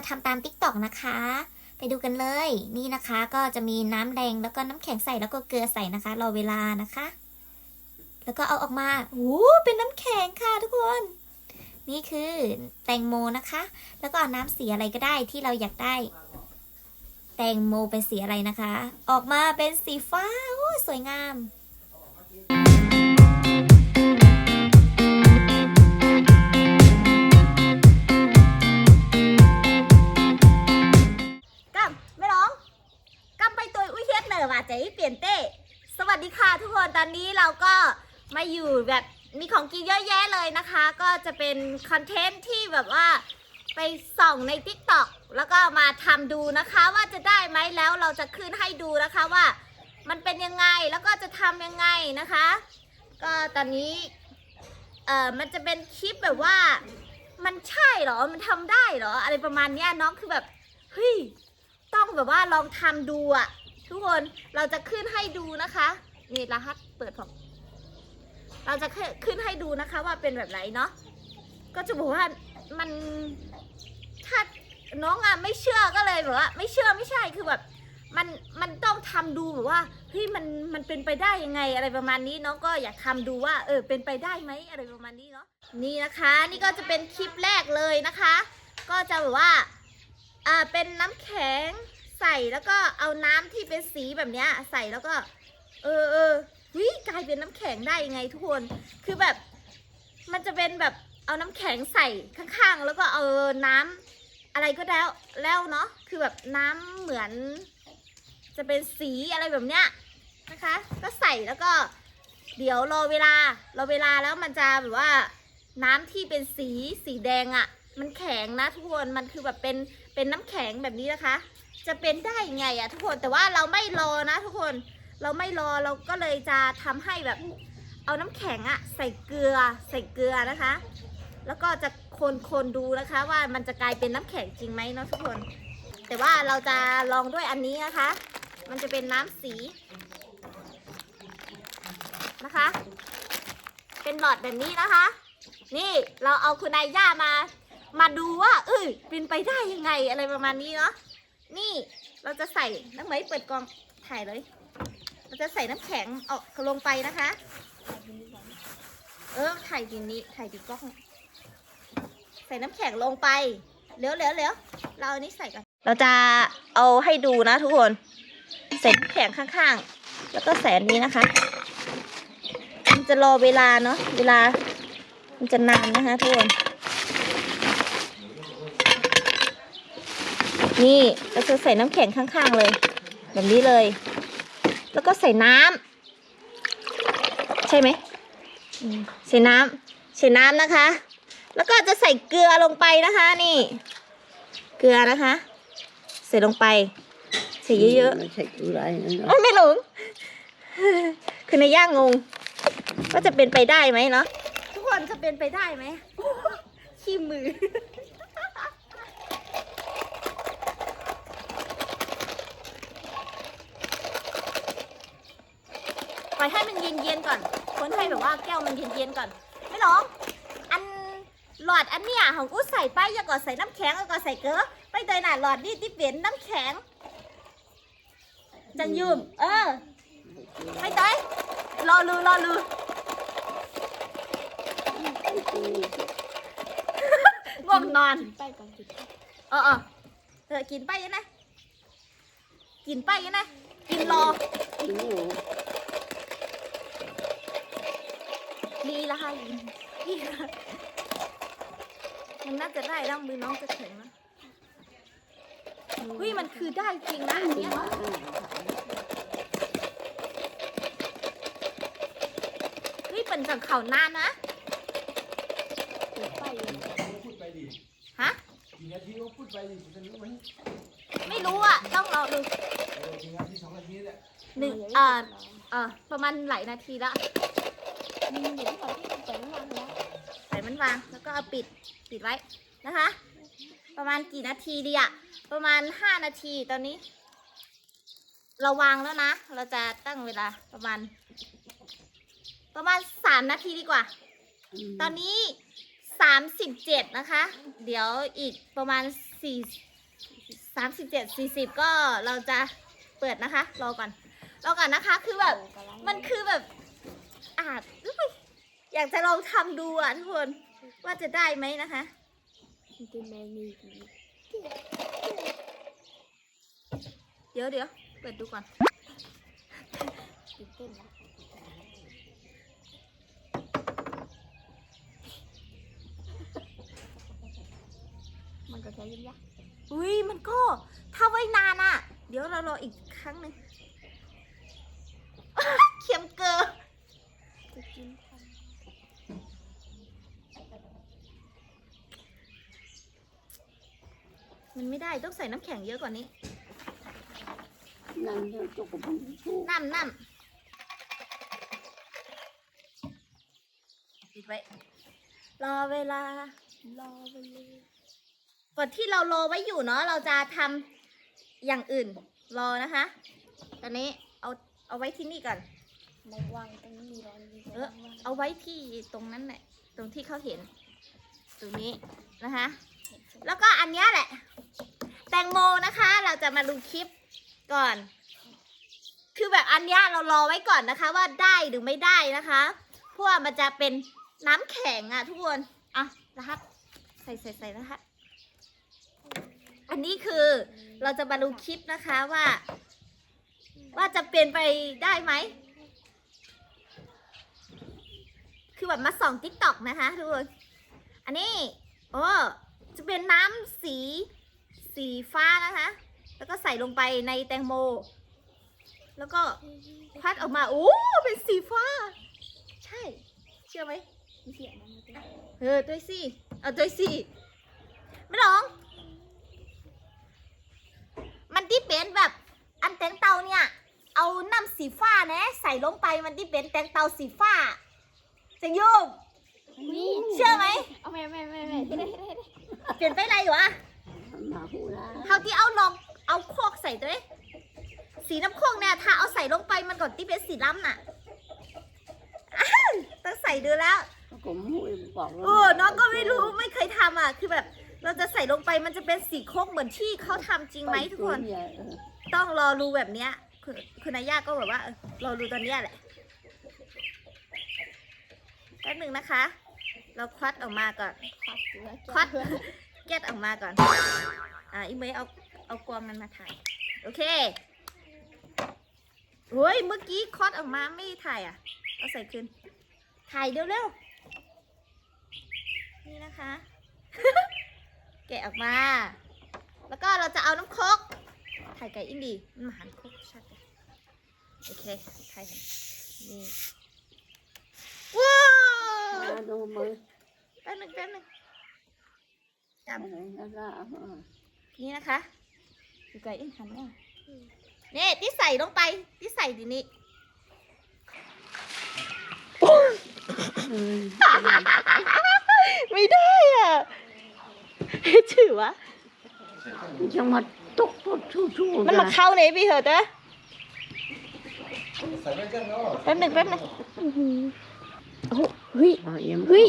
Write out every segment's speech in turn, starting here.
มาทำตาม t ิ k t o k นะคะ ไปดูกันเลย นี่นะคะก็จะมีน้ำแดงแล้วก็น้ำแข็งใส่แล้วก็เกลือใส่นะคะ รอเวลานะคะ แล้วก็เอาออกมาโอ้เป็นน้ำแข็งค่ะทุกคน นี่คือแตงโมนะคะ แล้วก็เอาน้ำสีอะไรก็ได้ที่เราอยากได้ แตงโมเป็นสีอะไรนะคะ ออกมาเป็นสีฟ้าโอ้สวยงาม จะเป็นคอนเทนต์ที่แบบว่าไปส่องใน t ิ k t o k แล้วก็มาทำดูนะคะว่าจะได้ไหมแล้วเราจะขึ้นให้ดูนะคะว่ามันเป็นยังไงแล้วก็จะทำยังไงนะคะ ก็ตอนนี้เอ่อมันจะเป็นคลิปแบบว่า มันใช่เหรอมันทำได้เหรอ อะไรประมาณเนี้ยน้องคือแบบเฮ้ยต้องแบบว่าลองทำดูอะทุกคนเราจะขึ้นให้ดูนะคะนี่รหัสเปิดของเราจะขึ้นให้ดูนะคะว่าเป็นแบบไหนเนาะ ก็จะบอกว่ามันถ้าน้องอะไม่เชื่อก็เลยแบบว่า ไม่เชื่อไม่ใช่คือแบบมันมันต้องทำดูแบบว่าเฮ้ยมันมันเป็นไปได้ยังไงอะไรประมาณนี้น้องก็อยากทำดูว่า เออเป็นไปได้ไหมอะไรประมาณนี้เนาะนี่นะคะ นี่ก็จะเป็นคลิปแรกเลยนะคะ ก็จะแบบว่าอ่าเป็นน้ำแข็งใส่แล้วก็เอาน้ำที่เป็นสีแบบเนี้ยใส่แล้วก็ เออเออวิกลายเป็นน้ำแข็งได้ยังไงทุกคน คือแบบ มันจะเป็นแบบ เอาน้ำแข็งใส่ข้างๆ แล้วก็เอาน้ำอะไรก็แล้วแล้วเนาะคือแบบน้ำเหมือน จะเป็นสีอะไรแบบเนี้ยนะคะ ก็ใส่แล้วก็เดี๋ยวรอเวลารอเวลาแล้วมันจะแบบว่า น้ำที่เป็นสีสีแดงอะ่ะ มันแข็งนะทุกคนมันคือแบบเป็นเป็นน้ำแข็งแบบนี้นะคะ จะเป็นได้ยังไงอะทุกคนแต่ว่าเราไม่รอนะทุกคนเราไม่รอเราก็เลยจะทำให้แบบเอาน้ำแข็งอะใส่เกลือใส่เกลือนะคะ แล้วก็จะคนคนดูนะคะ ว่ามันจะกลายเป็นน้ำแข็งจริงไหมเนาะทุกคน แต่ว่าเราจะลองด้วยอันนี้นะคะ มันจะเป็นน้ำสีนะคะ เป็นหลอดแบบนี้นะคะ นี่เราเอาคุณนายย่ามา มาดูว่าเอ้ยเป็นไปได้ยังไงอะไรประมาณนี้เนาะนี่เราจะใส่น้ำไหมเปิดกล่องถ่ายเลยเราจะใส่น้ำแข็งออกลงไปนะคะ เออถ่ายดีนี้ถ่ายดีกล้อง ใส่น้ำแข็งลงไป เร็วเร็วเร็วเราอันนี้ใส่กัน เราจะเอาให้ดูนะทุกคน ใส่น้ำแข็งข้างๆ แล้วก็ใส่อันนี้นะคะ มันจะรอเวลาเนาะ เวลา มันจะนานนะคะทุกคน นี่เราจะใส่น้ำแข็งข้างๆเลย แบบนี้เลย แล้วก็ใส่น้ำ ใช่ไหมใส่น้ำใส่น้ำนะคะ แล้วก็จะใส่เกลือลงไปนะคะนี่ เกลือนะคะ ใส่ลงไป ใส่เยอะไม่ใช่อะไรนั่นๆเนาะโอ้ยไม่หลง คือในย่างงงว่าจะเป็นไปได้ไหมเนาะทุกคนจะเป็นไปได้ไหมขี้มือปล่อยให้มันเย็นๆก่อน คนให้แบบว่าแก้วมันเย็นๆก่อน ไม่หรอกอัน หลอดอันเนี้ยของกูใส่ไปอย่าก่อนใส่น้ำแข็งอย่าก่อนใส่เกลือไปเตยหน่ะหลอดนี่ที่เปลี่ยนน้ำแข็ง จังยืม เออไปเตยรอลือรอลือง่วงนอนไปก่อนสิเออเออเธอกินไปยังไงกินไปยังไงกินรอกินอยู่ดีละค่ะยินดีละ มันน่าจะได้แล้วมือน้องจะแข็งนะเฮ้ยมันคือได้จริงนะอันเนี้ยเนาะเฮ้ยเป็นจังเข่านานนะไปพูดไปดิฮะกี่นาทีก็พูดไปดิจะรู้ไหมไม่รู้อะ ต้องรอดูเออกี่นาทีสองนาทีแหละหนึ่งเอ่อเอ่อประมาณหลายนาทีละมีอยู่ที่เขาที่ไปเมื่อวานแล้วใส่มันวางแล้วก็เอาปิด ปิดไว้นะคะ ประมาณกี่นาทีดีอะประมาณห้านาทีตอนนี้ เราวางแล้วนะ เราจะตั้งเวลาประมาณ ประมาณสามนาทีดีกว่า ตอนนี้สามสิบเจ็ดนะคะ เดี๋ยวอีกประมาณสี่สามสิบเจ็ดสี่สิบก็เราจะเปิดนะคะ รอก่อนรอก่อนนะคะ คือแบบมันคือแบบอาจอยอยากจะลองทำดูอะทุกคน ว่าจะได้ไหมนะคะเป็นแมงมีผีเดี๋ยวเดี๋ยวเปิดดูก่อนตื่นเต้นนะมันก็แค่ยิ้มยักษ์อุ้ยมันก็ถ้าไว้นานอะ เดี๋ยวเรารออีกครั้งหนึ่งเข็มเกลือ จะกินทัน มันไม่ได้ต้องใส่น้ำแข็งเยอะกว่านี้ นั่งเดี๋ยวจกกับผมสู้น้ำน้ำปิดไว้ รอเวลา รอไปเลยก่อนที่เรารอไว้อยู่เนาะ เราจะทำอย่างอื่น รอนะคะ ตอนนี้เอาเอาไว้ที่นี่ก่อนไม่วางตรงนี้มีร้อนมีเออ เอาไว้ที่ตรงนั้นแหละ ตรงที่เขาเห็น ตรงนี้นะคะ แล้วก็อันเนี้ยแหละ แตงโมนะคะ เราจะมาดูคลิปก่อน คือแบบอันนี้เรารอไว้ก่อนนะคะ ว่าได้หรือไม่ได้นะคะเพราะว่ามันจะเป็นน้ำแข็งอะทุกคนอะนะครับใส่ใส่ใส่นะคะอันนี้คือเราจะมาดูคลิปนะคะว่า ว่าจะเป็นไปได้ไหมคือแบบมาส่องติ๊กต็อกนะคะทุกคนอันนี้โอ้จะเป็นน้ำสี สีฟ้านะคะ แล้วก็ใส่ลงไปในแตงโม แล้วก็พัดออกมาโอ้เป็นสีฟ้า ใช่ เชื่อไหมมีเสียงมันมาเต้นเออด้วยสิเอาด้วยสิไม่หรองมันที่เป็นแบบอันแตงเตาเนี่ย เอาน้ำสีฟ้านะใส่ลงไปมันที่เป็นแตงเตาสีฟ้าจะยุ่งนี่เชื่อไหมเอาไม่ไม่ไม่ไม่ได้ได้ได้เปลี่ยนไปอะไรอยู่อะหมาหูละ เท่าที่เอาลองเอาโคกใส่ด้วยสีน้ำโคกเนี่ยถ้าเอาใส่ลงไปมันก่อนที่เป็นสีล้ำน่ะอ้าวต้องใส่ดูแล้ว ผมหูบอกเออน้องก็ไม่รู้ไม่เคยทำอะ คือแบบ เราจะใส่ลงไปมันจะเป็นสีโคกเหมือนที่เขาทำจริงไหมทุกคนต้องรอรูแบบเนี้ย คุณคุณนายาก็แบบว่าเออรอรูตอนเนี้ยแหละแป๊บหนึ่งนะคะ เราควัดออกมาก่อน ควักเสือควัด แกะออกมาก่อน อ่าอีเมย์เอาเอากวางมันมาถ่าย โอเคเฮ้ยเมื่อกี้ควัดออกมาไม่ถ่ายอะ เอาใส่คืนถ่ายเร็วๆ นี่นะคะ แกะออกมา แล้วก็เราจะเอาน้ำโคก ถ่ายไก่อินดีมันมาหันโคกชัดเลยโอเค ถ่ายนี่ว้าวดูมือแป๊บหนึงแป๊บหนึงจับอะไร นั่นละนี่นะคะดูไก่อินหันเนี่ยนี่ที่ใส่ลงไปที่ใส่ดินี่ไม่ได้อะถือวะจะมาตกตกชูชูมันมาเข้าในพี่เหอะเด้อใส่ไปจังเนาะแป๊บหนึ่งแป๊บหนึ่งเฮ้ยเฮ้ย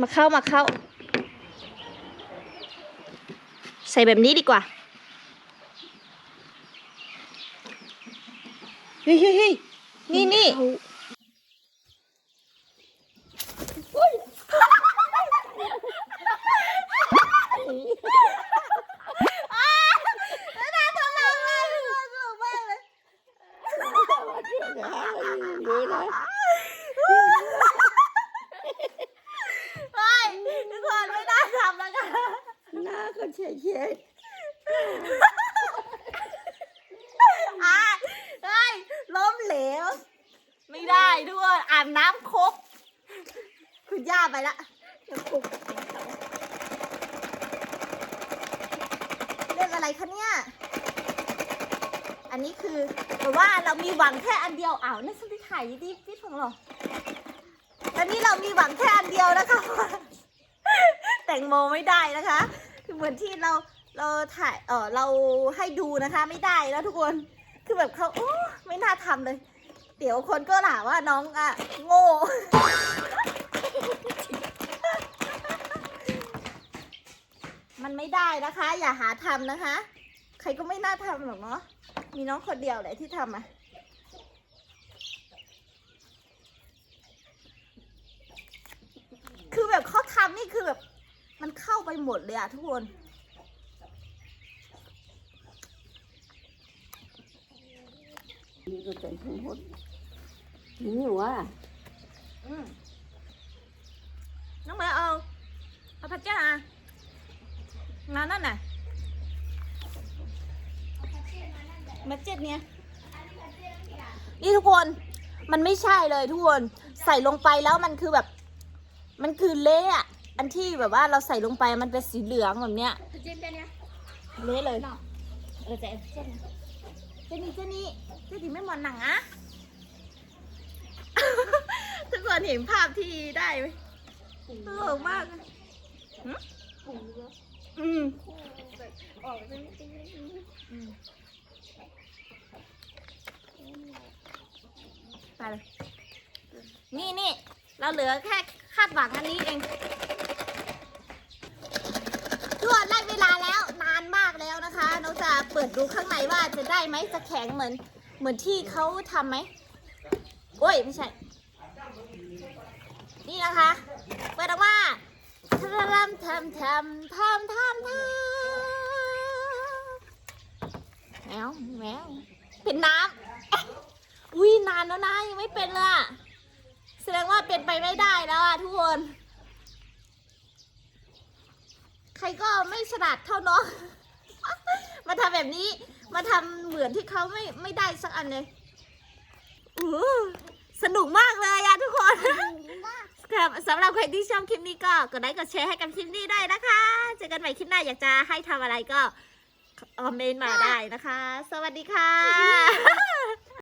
มาเข้ามาเข้า ใส่แบบนี้ดีกว่า เฮ้ยเฮ้ยเฮ้ยนี่นี่น่าทำมากเลยสนุกมากเลยดูนะ เฮ้ยทุกคนไม่น่าทำแล้วกัน ห น้าก็เฉยเฉยอะเฮ้ยล้มเหลว ไม่ได้ทุกคนอาบน้ำครบ คุณย่าไปละเดี๋ยวปลุกเรื่องอะไรคะเนี่ย อันนี้คือแบบว่าเรามีหวังแค่อันเดียวอ้าวนั่นฉันไปถ่ายดิพี่ของเราตอนนี้เรามีหวังแค่อันเดียวนะคะ แต่งโมไม่ได้นะคะ คือเหมือนที่เราเราถ่ายเออเราให้ดูนะคะไม่ได้แล้วทุกคนคือแบบเขาโอ้ไม่น่าทำเลย เดี๋ยวคนก็หาว่าน้องอะโง่มันไม่ได้นะคะ อย่าหาทำนะคะ ใครก็ไม่น่าทำหรอกเนาะมีน้องคนเดียวแหละที่ทำอะคือแบบเขาทำนี่คือ ไปหมดเลยอะทุกคนนี่ก็เป็นทั้งหมดนี่วะอืมน้องเมย์เอาเอาพัชเจ้าอะงานนั่นน่ะมาเจ็ดเนี่ยนี่ทุกคนมันไม่ใช่เลยทุกคน ใส่ลงไปแล้วมันคือแบบ มันคือเละอะ อันที่แบบว่าเราใส่ลงไปมันเป็นสีเหลืองแบบเนี้ยเจนเป็นเนี่ยเละเลย เออเจนเจนเจนี่เจนี่เจนี่ไม่หมอนหนังอะ ทุกคนเห็นภาพที่ได้ไหมตลกมากเลยหึอืมอืมไปเลย นี่นี่ เราเหลือแค่คาดหวังอันนี้เอง ทุกคนไล่เวลาแล้วนานมากแล้วนะคะน้องจะเปิดดูข้างในว่าจะได้ไหมจะแข็งเหมือน เหมือนที่เขาทำไหมโอ้ยไม่ใช่ นี่นะคะ เปิดออกมาทำทำทำทำทำทำแมวแมวเป็นน้ำอุ้ยนานแล้วนะยังไม่เป็นเลยแสดงว่าเป็นไปไม่ได้แล้วอะทุกคน ใครก็ไม่ฉลาดเท่าน้อง มาทำแบบนี้ มาทำเหมือนที่เขาไม่ไม่ได้สักอันเลยอู้สนุกมากเลยอะทุกคนครับสำหรับใครที่ชอบคลิปนี้ก็กดไลค์กดแชร์ให้กับคลิปนี้ได้นะคะ เจอกันใหม่คลิปหน้าอยากจะให้ทำอะไรก็คอมเมนต์มาได้นะคะ สวัสดีค่ะ